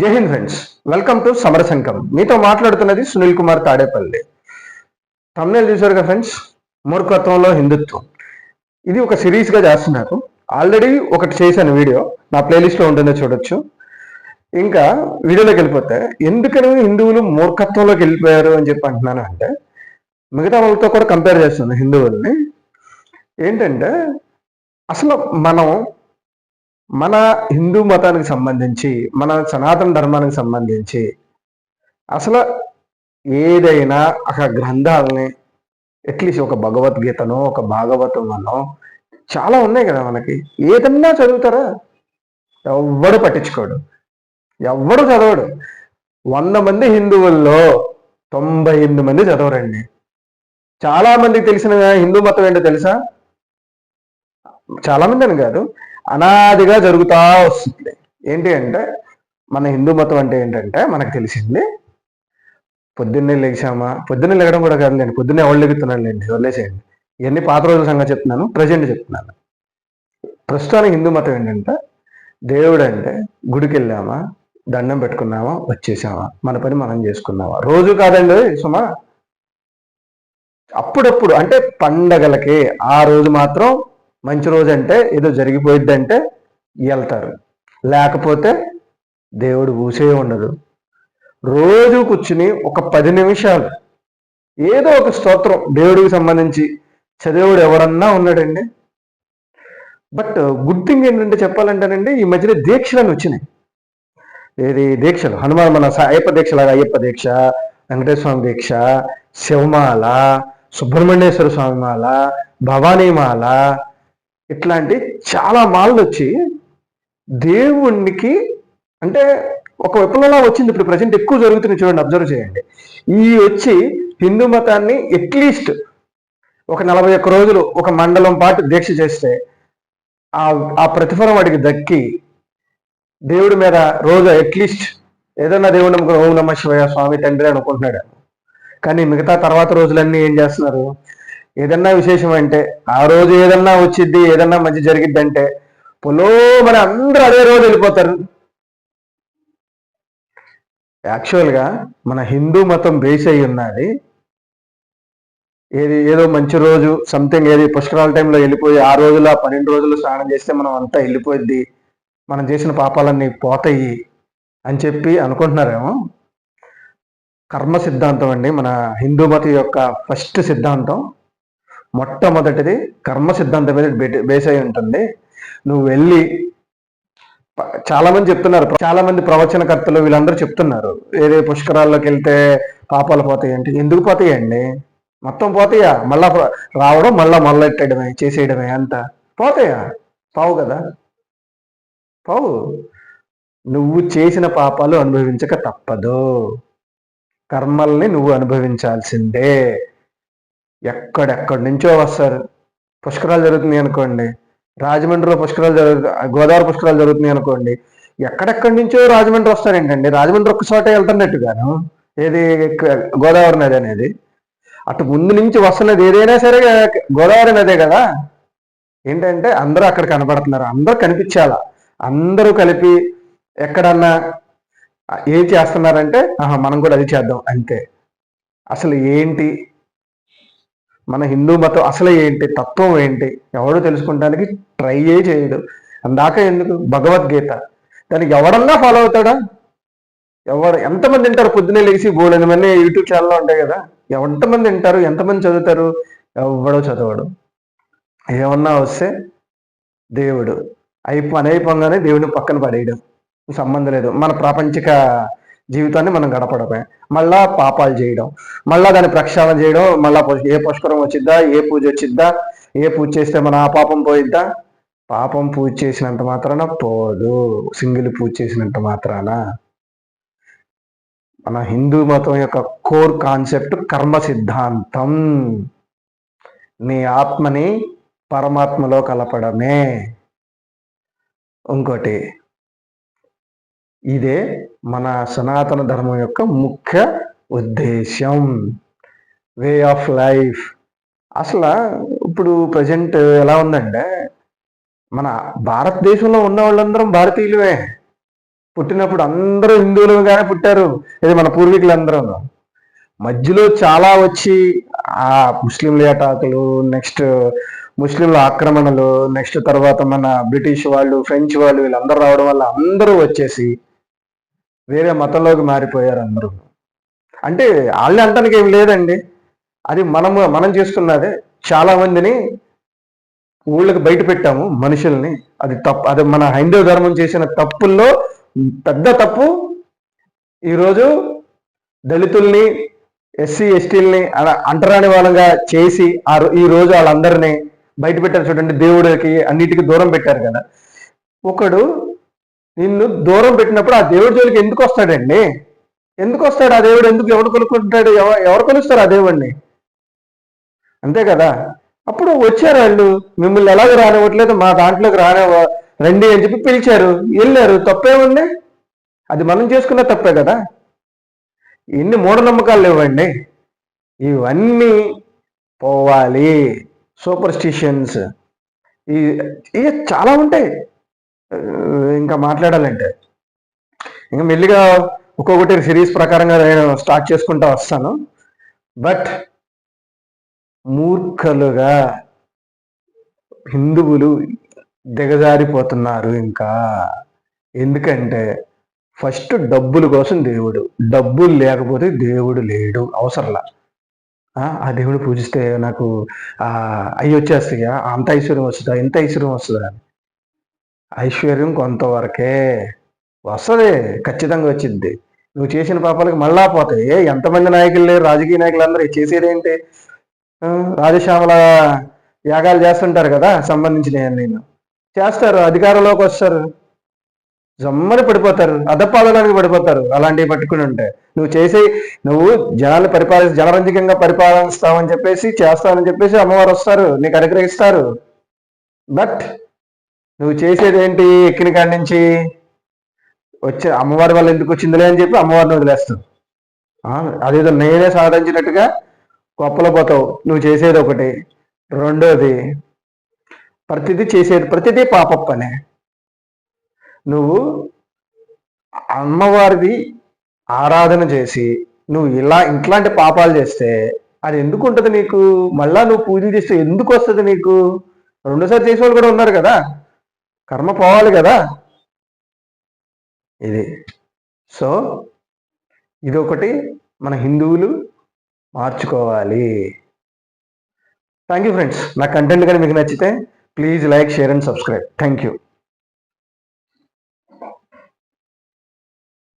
Jai Hind friends. Welcome to సమరశంకం మీతో మాట్లాడుతున్నది సునీల్ కుమార్ తాడేపల్లి. తమిళ చూసారు కదా ఫ్రెండ్స్ మూర్ఖత్వంలో హిందుత్వం. ఇది ఒక సిరీస్గా చేస్తున్నారు. ఆల్రెడీ ఒకటి చేశాను వీడియో. నా ప్లేలిస్ట్లో ఉంటుందో చూడొచ్చు. ఇంకా వీడియోలోకి వెళ్ళిపోతే ఎందుకని హిందువులు మూర్ఖత్వంలోకి వెళ్ళిపోయారు అని చెప్పి అంటున్నాను అంటే మిగతా వాళ్ళతో కూడా కంపేర్ చేస్తున్నాను హిందువుల్ని. ఏంటంటే అసలు మనం మన హిందూ మతానికి సంబంధించి మన సనాతన ధర్మానికి సంబంధించి అసలు ఏదైనా ఒక గ్రంథాలని అట్లీస్ట్ ఒక భగవద్గీతనో ఒక భాగవతమనో చాలా ఉన్నాయి కదా మనకి. ఏదన్నా చదువుతారా? ఎవ్వడు పట్టించుకోడు. ఎవ్వడు చదవడు. వంద మంది హిందువుల్లో తొంభై ఎనిమిది మంది చదవరండి. చాలా మందికి తెలిసిన హిందూ మతం ఏంటో తెలుసా? చాలా మంది అని కాదు. అనాదిగా జరుగుతూ వస్తుంది. ఏంటి అంటే మన హిందూ మతం అంటే ఏంటంటే మనకు తెలిసింది పొద్దున్నే లేచామా? పొద్దున్నే లేగడం కూడా కాదులేండి పొద్దున్నే ఎవరు లెగుతున్నాను లేండి వదిలేసేయండి ఇవన్నీ పాత రోజుల సంగతి చెప్తున్నాను ప్రజెంట్ చెప్తున్నాను. ప్రస్తుతానికి హిందూ మతం ఏంటంటే దేవుడు అంటే గుడికి వెళ్ళామా దండం పెట్టుకున్నామా వచ్చేసామా మన పని మనం చేసుకున్నామా? రోజు కాదండి సుమా. అప్పుడప్పుడు అంటే పండగలకి ఆ రోజు మాత్రం మంచి రోజు అంటే ఏదో జరిగిపోయిద్ది అంటే వెళ్తారు. లేకపోతే దేవుడు ఊసే ఉండదు. రోజు కూర్చుని ఒక పది నిమిషాలు ఏదో ఒక స్తోత్రం దేవుడికి సంబంధించి చదివేవాడు ఎవరన్నా ఉన్నాడండి? బట్ గుడ్ థింగ్ ఏంటంటే చెప్పాలంటేనండి ఈ మధ్యన దీక్షలను వచ్చినాయి. ఏది దీక్షలు? హనుమాన్ మన అయ్యప్ప దీక్ష దీక్షలాగా అయ్యప్ప దీక్ష వెంకటేశ్వర స్వామి దీక్ష శివమాల సుబ్రహ్మణ్యేశ్వర స్వామి మాల భవానీమాల ఇట్లాంటి చాలా మాలలు వచ్చి దేవునికి అంటే ఒక విప్లవంలా వచ్చింది ఇప్పుడు ప్రజెంట్ ఎక్కువ జరుగుతుంది చూడండి అబ్జర్వ్ చేయండి. ఈ వచ్చి హిందూ మతాన్ని అట్లీస్ట్ ఒక నలభై ఒక్క రోజులు ఒక మండలం పాటు దీక్ష చేస్తే ఆ ఆ ప్రతిఫలం వాడికి దక్కి దేవుడి మీద రోజు అట్లీస్ట్ ఏదన్నా దేవుడు నమ్మకం ఓం నమ శివయ స్వామి తండ్రి అనుకుంటున్నాడు. కానీ మిగతా తర్వాత రోజులన్నీ ఏం చేస్తున్నారు? ఏదన్నా విశేషం అంటే ఆ రోజు ఏదన్నా వచ్చిద్ది ఏదన్నా మంచి జరిగిద్ది అంటే పొలో మరి అందరూ అదే రోజు వెళ్ళిపోతారు. యాక్చువల్గా మన హిందూ మతం బేస్ అయి ఉన్నది. ఏది ఏదో మంచి రోజు సంథింగ్ ఏది పుష్కరాల టైంలో వెళ్ళిపోయి ఆ రోజుల పన్నెండు రోజులు స్నానం చేస్తే మనం అంతా వెళ్ళిపోద్ది మనం చేసిన పాపాలన్నీ పోతాయి అని చెప్పి అనుకుంటున్నారేమో? కర్మ సిద్ధాంతం అండి మన హిందూ మతం యొక్క ఫస్ట్ సిద్ధాంతం. మొట్టమొదటిది కర్మ సిద్ధాంతం మీద బేస్ అయి ఉంటుంది. నువ్వు వెళ్ళి చాలా మంది చెప్తున్నారు. చాలా మంది ప్రవచనకర్తలు వీళ్ళందరూ చెప్తున్నారు. ఏదే పుష్కరాల్లోకి వెళ్తే పాపాలు పోతాయంటే ఎందుకు పోతాయండి? మొత్తం పోతాయా? మళ్ళా రావడం మళ్ళా మళ్ళెట్టడమే చేసేయడమే అంత. పోతాయా? పావు కదా. పావు. నువ్వు చేసిన పాపాలు అనుభవించక తప్పదు. కర్మల్ని నువ్వు అనుభవించాల్సిందే. ఎక్కడెక్కడి నుంచో వస్తారు. పుష్కరాలు జరుగుతున్నాయి అనుకోండి. రాజమండ్రిలో పుష్కరాలు జరుగు గోదావరి పుష్కరాలు జరుగుతున్నాయి అనుకోండి. ఎక్కడెక్కడి నుంచో రాజమండ్రి వస్తారు ఏంటండి? రాజమండ్రి ఒక్కసోటే వెళ్తున్నట్టుగాను? ఏది గోదావరి నది అనేది? అటు ముందు నుంచి వస్తున్నది ఏదైనా సరే గోదావరి నదే కదా? ఏంటంటే అందరూ అక్కడ కనబడుతున్నారు. అందరూ కనిపించాలా? అందరూ కలిపి ఎక్కడన్నా ఏం చేస్తున్నారంటే ఆహా మనం కూడా అది చేద్దాం. అంతే. అసలు ఏంటి మన హిందూ మతం అసలు ఏంటి? తత్వం ఏంటి? ఎవడు తెలుసుకుంటానికి ట్రై చేయడు. అందాక ఎందుకు? భగవద్గీత. దానికి ఎవడన్నా ఫాలో అవుతాడా? ఎవరు ఎంతమంది వింటారు? పొద్దున్నే లేచి బోలెని మంది యూట్యూబ్ ఛానల్లో ఉంటాయి కదా. ఎంతమంది వింటారు? ఎంతమంది చదువుతారు? ఎవడో చదవడు. ఏమన్నా వస్తే దేవుడు. అయిపో పని అయిపోగానే దేవుడిని పక్కన పడేయడం. సంబంధం లేదు. మన ప్రాపంచిక జీవితాన్ని మనం గడపడమే. మళ్ళా పాపాలు చేయడం. మళ్ళా దాన్ని ప్రక్షాళన చేయడం. మళ్ళా ఏ పుష్కరం వచ్చిద్దా? ఏ పూజ వచ్చిద్దా? ఏ పూజ చేస్తే మన ఆ పాపం పోయిద్దా? పాపం పూజ చేసినంత మాత్రాన పోదు. సింగిల్ పూజ చేసినంత మాత్రాన. మన హిందూ మతం యొక్క కోర్ కాన్సెప్ట్ కర్మ సిద్ధాంతం. నీ ఆత్మని పరమాత్మలో కలపడమే. ఇంకోటి ఇదే మన సనాతన ధర్మం యొక్క ముఖ్య ఉద్దేశం వే ఆఫ్ లైఫ్ అసలు ఇప్పుడు ప్రజెంట్ ఎలా ఉందంటే మన భారతదేశంలో ఉన్న వాళ్ళందరం భారతీయులమే. పుట్టినప్పుడు అందరూ హిందువులుగానే పుట్టారు. ఇది మన పూర్వీకులందరూ. మధ్యలో చాలా వచ్చి ఆ ముస్లింల అటాకులు నెక్స్ట్ ముస్లింల ఆక్రమణలు నెక్స్ట్ తర్వాత మన బ్రిటిష్ వాళ్ళు ఫ్రెంచ్ వాళ్ళు వీళ్ళందరూ రావడం వల్ల అందరూ వచ్చేసి వేరే మతంలోకి మారిపోయారు అందరూ అంటే వాళ్ళని అంటానికి ఏం లేదండి. అది మనము మనం చేస్తున్నదే చాలా మందిని ఊళ్ళకి బయట పెట్టాము మనుషుల్ని. అది తప్పు అది మన హైందవ ధర్మం చేసిన తప్పుల్లో పెద్ద తప్పు ఈరోజు దళితుల్ని ఎస్సీ ఎస్టీల్ని అంటరాని వాళ్ళంగా చేసి ఆ ఈ రోజు వాళ్ళందరినీ బయట పెట్టారు చూడండి దేవుడికి అన్నిటికీ దూరం పెట్టారు కదా. ఒకడు నిన్ను దూరం పెట్టినప్పుడు ఆ దేవుడి జోలికి ఎందుకు వస్తాడండి? ఎందుకు వస్తాడు? ఆ దేవుడు ఎందుకు ఎవడు కొనుక్కుంటాడు? ఎవరు కొలుస్తారు ఆ దేవుడిని అంతే కదా? అప్పుడు వచ్చారు వాళ్ళు. మిమ్మల్ని ఎలాగో రానివ్వట్లేదు మా దాంట్లోకి రాని రండి అని చెప్పి పిలిచారు. వెళ్ళారు. తప్పేముంది? అది మనం చేసుకున్న తప్పే కదా? ఎన్ని మూఢనమ్మకాలు ఇవ్వండి ఇవన్నీ పోవాలి. Superstitions. ఈ చాలా ఉంటాయి. ఇంకా మాట్లాడాలంటే. ఇంకా మెల్లిగా ఒక్కొక్కటి సిరీస్ ప్రకారంగా నేను స్టార్ట్ చేసుకుంటా వస్తాను. బట్ మూర్ఖలుగా హిందువులు దిగజారిపోతున్నారు ఇంకా. ఎందుకంటే ఫస్ట్ డబ్బుల కోసం దేవుడు. డబ్బులు లేకపోతే దేవుడు లేడు అవసరంలా. ఆ దేవుడు పూజిస్తే నాకు ఆ అవి వచ్చేస్తాయా? అంత ఐశ్వర్యం వస్తుందా? ఇంత ఐశ్వర్యం వస్తుందా? ఐశ్వర్యం కొంతవరకే వస్తుంది ఖచ్చితంగా వచ్చింది. నువ్వు చేసిన పాపాలకు మళ్ళా పోతాయి. ఎంతమంది నాయకులు లేరు? రాజకీయ నాయకులు అందరూ చేసేది ఏంటి? రాజశ్యామల యాగాలు చేస్తుంటారు కదా సంబంధించిన నేను చేస్తారు అధికారంలోకి వస్తారు. జమ్మని పడిపోతారు అదపాదడానికి పడిపోతారు అలాంటివి పట్టుకుని ఉంటే. నువ్వు చేసి నువ్వు జనాలు పరిపాలి జనరంజకంగా పరిపాలిస్తావని చెప్పేసి చేస్తావని చెప్పేసి అమ్మవారు వస్తారు నీకు అనుగ్రహిస్తారు. బట్ నువ్వు చేసేది ఏంటి? ఎక్కిన కాడి నుంచి వచ్చే అమ్మవారి వల్ల ఎందుకు వచ్చిందిలే అని చెప్పి అమ్మవారిని వదిలేస్తావు అదేదో నేనే సాధించినట్టుగా గొప్పలో పోతావు. నువ్వు చేసేది ఒకటి. రెండోది ప్రతిదీ చేసేది ప్రతిదీ పాపప్పనే. నువ్వు అమ్మవారిది ఆరాధన చేసి నువ్వు ఇలా ఇట్లాంటి పాపాలు చేస్తే అది ఎందుకు ఉంటుంది నీకు? మళ్ళా నువ్వు పూజ చేస్తే ఎందుకు వస్తుంది నీకు? రెండోసారి చేసే వాళ్ళు కూడా ఉన్నారు కదా. కర్మ పోవాలి కదా. ఇది. సో ఇది ఒకటి మన హిందువులు మార్చుకోవాలి. థ్యాంక్ యూ ఫ్రెండ్స్ నా కంటెంట్ కానీ మీకు నచ్చితే please like share and subscribe thank you